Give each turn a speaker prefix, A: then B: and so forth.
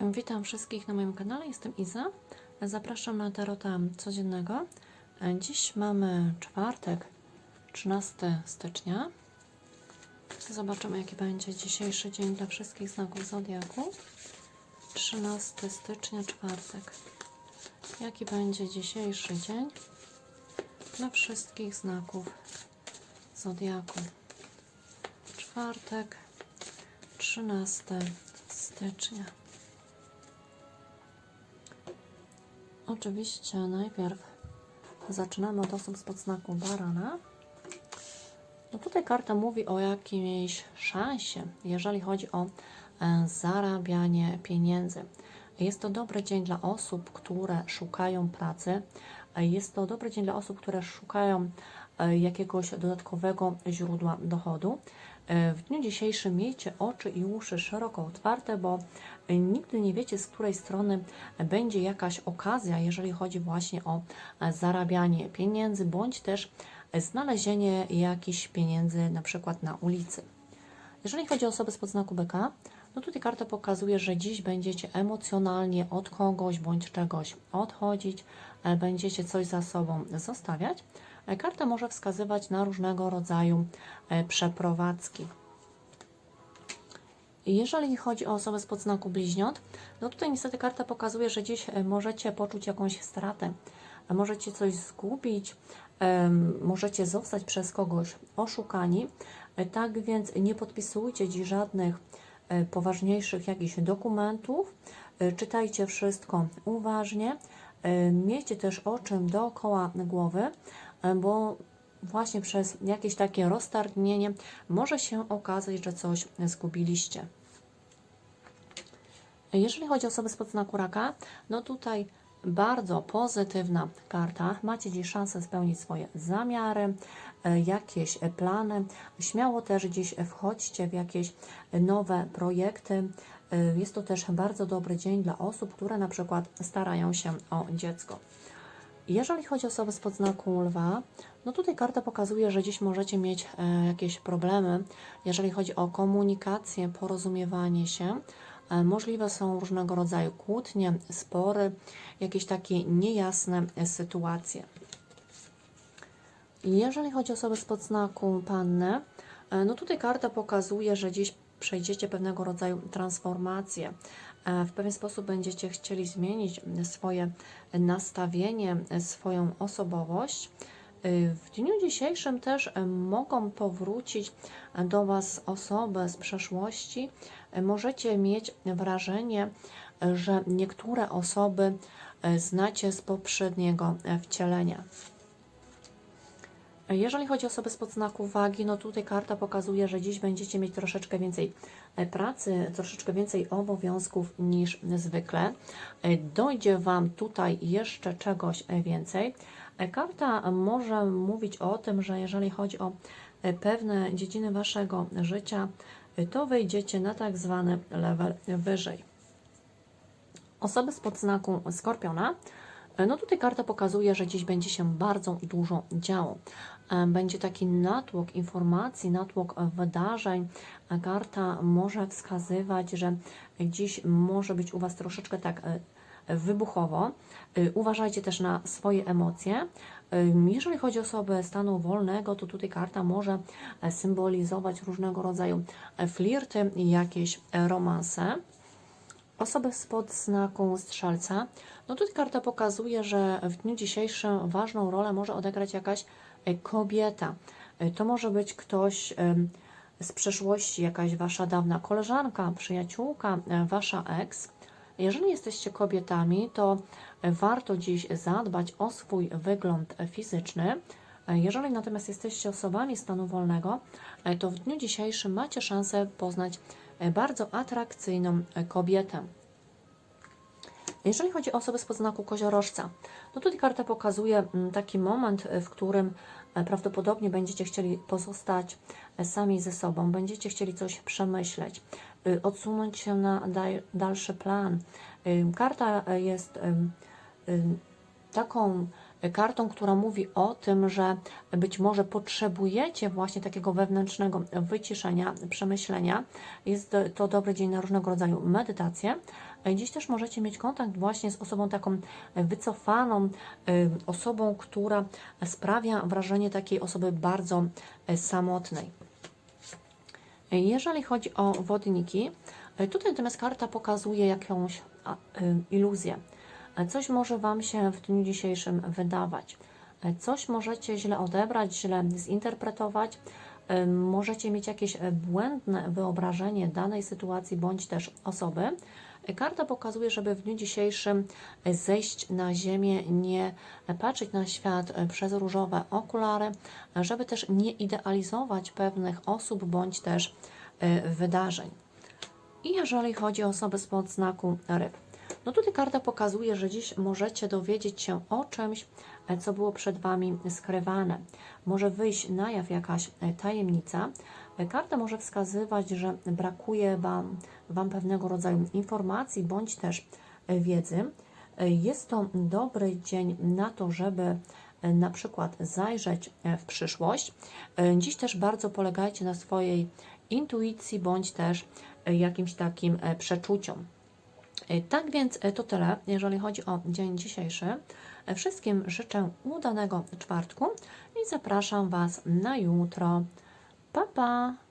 A: Witam wszystkich na moim kanale, jestem Iza. Zapraszam na tarota codziennego. Dziś mamy czwartek, 13 stycznia. Zobaczymy, jaki będzie dzisiejszy dzień dla wszystkich znaków zodiaku. 13 stycznia, czwartek. Jaki będzie dzisiejszy dzień dla wszystkich znaków zodiaku. Czwartek, 13 stycznia. Oczywiście najpierw zaczynamy od osób z podznaku barana. No tutaj karta mówi o jakiejś szansie, jeżeli chodzi o e, zarabianie pieniędzy. Jest to dobry dzień dla osób, które szukają pracy. E, Jest to dobry dzień dla osób, które szukają e, jakiegoś dodatkowego źródła dochodu. E, W dniu dzisiejszym miejcie oczy i uszy szeroko otwarte, bo e, nigdy nie wiecie, z której strony będzie jakaś okazja, jeżeli chodzi właśnie o e, zarabianie pieniędzy, bądź też znalezienie jakichś pieniędzy na przykład na ulicy. Jeżeli chodzi o osoby z podznaku byka, no tutaj karta pokazuje, że dziś będziecie emocjonalnie od kogoś bądź czegoś odchodzić, będziecie coś za sobą zostawiać. Karta może wskazywać na różnego rodzaju e, przeprowadzki. Jeżeli chodzi o osobę z podznaku bliźniąt, no tutaj niestety karta pokazuje, że dziś e, możecie poczuć jakąś stratę, e, możecie coś zgubić, możecie zostać przez kogoś oszukani. Tak więc nie podpisujcie dziś żadnych poważniejszych jakichś dokumentów, czytajcie wszystko uważnie, miejcie też o czym dookoła głowy, bo właśnie przez jakieś takie roztargnienie może się okazać, że coś zgubiliście. Jeżeli chodzi o osoby z podznaku raka, no tutaj bardzo pozytywna karta. Macie dziś szansę spełnić swoje zamiary, e, jakieś plany. Śmiało też dziś wchodźcie w jakieś nowe projekty. E, Jest to też bardzo dobry dzień dla osób, które na przykład starają się o dziecko. Jeżeli chodzi o osoby z podznaku lwa, no tutaj karta pokazuje, że dziś możecie mieć e, jakieś problemy, jeżeli chodzi o komunikację, porozumiewanie się. E, możliwe są różnego rodzaju kłótnie, spory, jakieś takie niejasne e, sytuacje. Jeżeli chodzi o osoby z podznaku panny, no tutaj karta pokazuje, że dziś przejdziecie pewnego rodzaju transformację. E, W pewien sposób będziecie chcieli zmienić swoje nastawienie, swoją osobowość. E, W dniu dzisiejszym też e, mogą powrócić do Was osoby z przeszłości. Możecie mieć wrażenie, że niektóre osoby znacie z poprzedniego wcielenia. Jeżeli chodzi o osoby z podznaku wagi, no tutaj karta pokazuje, że dziś będziecie mieć troszeczkę więcej e, pracy, troszeczkę więcej obowiązków niż zwykle. E, Dojdzie Wam tutaj jeszcze czegoś e, więcej. Karta może mówić o tym, że jeżeli chodzi o pewne dziedziny Waszego życia, to wejdziecie na tak zwany level wyżej. Osoby z podznaku Skorpiona, no tutaj karta pokazuje, że dziś będzie się bardzo dużo działo. E, Będzie taki natłok informacji, natłok wydarzeń. E, Karta może wskazywać, że dziś może być u Was troszeczkę tak e, wybuchowo. E, Uważajcie też na swoje emocje. E, Jeżeli chodzi o osobę stanu wolnego, to tutaj karta może e, symbolizować różnego rodzaju e, flirty jakieś e, romanse. Osoby spod znaku strzelca, no tutaj karta pokazuje, że w dniu dzisiejszym ważną rolę może odegrać jakaś e, kobieta. E, To może być ktoś z przeszłości, jakaś wasza dawna koleżanka, przyjaciółka, e, wasza ex. Jeżeli jesteście kobietami, to warto dziś zadbać o swój wygląd fizyczny. Jeżeli natomiast jesteście osobami stanu wolnego, to w dniu dzisiejszym macie szansę poznać bardzo atrakcyjną e, kobietę. Jeżeli chodzi o osoby z podznaku koziorożca, no tutaj karta pokazuje mm, taki moment, e, w którym e, prawdopodobnie będziecie chcieli pozostać e, sami ze sobą, będziecie chcieli coś przemyśleć, odsunąć się na dal- dalszy plan. Karta e, jest taką kartą, która mówi o tym, że być może potrzebujecie właśnie takiego wewnętrznego wyciszenia, przemyślenia. Jest to dobry dzień na różnego rodzaju medytacje. Dziś też możecie mieć kontakt właśnie z osobą taką wycofaną, e, osobą, która sprawia wrażenie takiej osoby bardzo e, samotnej. Jeżeli chodzi o wodniki, e, tutaj natomiast karta pokazuje jakąś y, iluzję. Coś może Wam się w dniu dzisiejszym wydawać. E, Coś możecie źle odebrać, źle zinterpretować. E, Możecie mieć jakieś e, błędne wyobrażenie danej sytuacji bądź też osoby. Karta pokazuje, żeby w dniu dzisiejszym zejść na ziemię, nie patrzeć na świat przez różowe okulary, żeby też nie idealizować pewnych osób bądź też wydarzeń. I jeżeli chodzi o osoby spod znaku ryb, no tutaj karta pokazuje, że dziś możecie dowiedzieć się o czymś, e, co było przed Wami skrywane. Może wyjść na jaw jakaś e, tajemnica. E, Karta może wskazywać, że brakuje Wam, wam pewnego rodzaju informacji bądź też wiedzy. Jest to dobry dzień na to, żeby na przykład zajrzeć w przyszłość. Dziś też bardzo polegajcie na swojej intuicji bądź też jakimś takim przeczuciom. E, Tak więc e, to tyle, jeżeli chodzi o dzień dzisiejszy. E, Wszystkim życzę udanego czwartku i zapraszam Was na jutro. Pa, pa!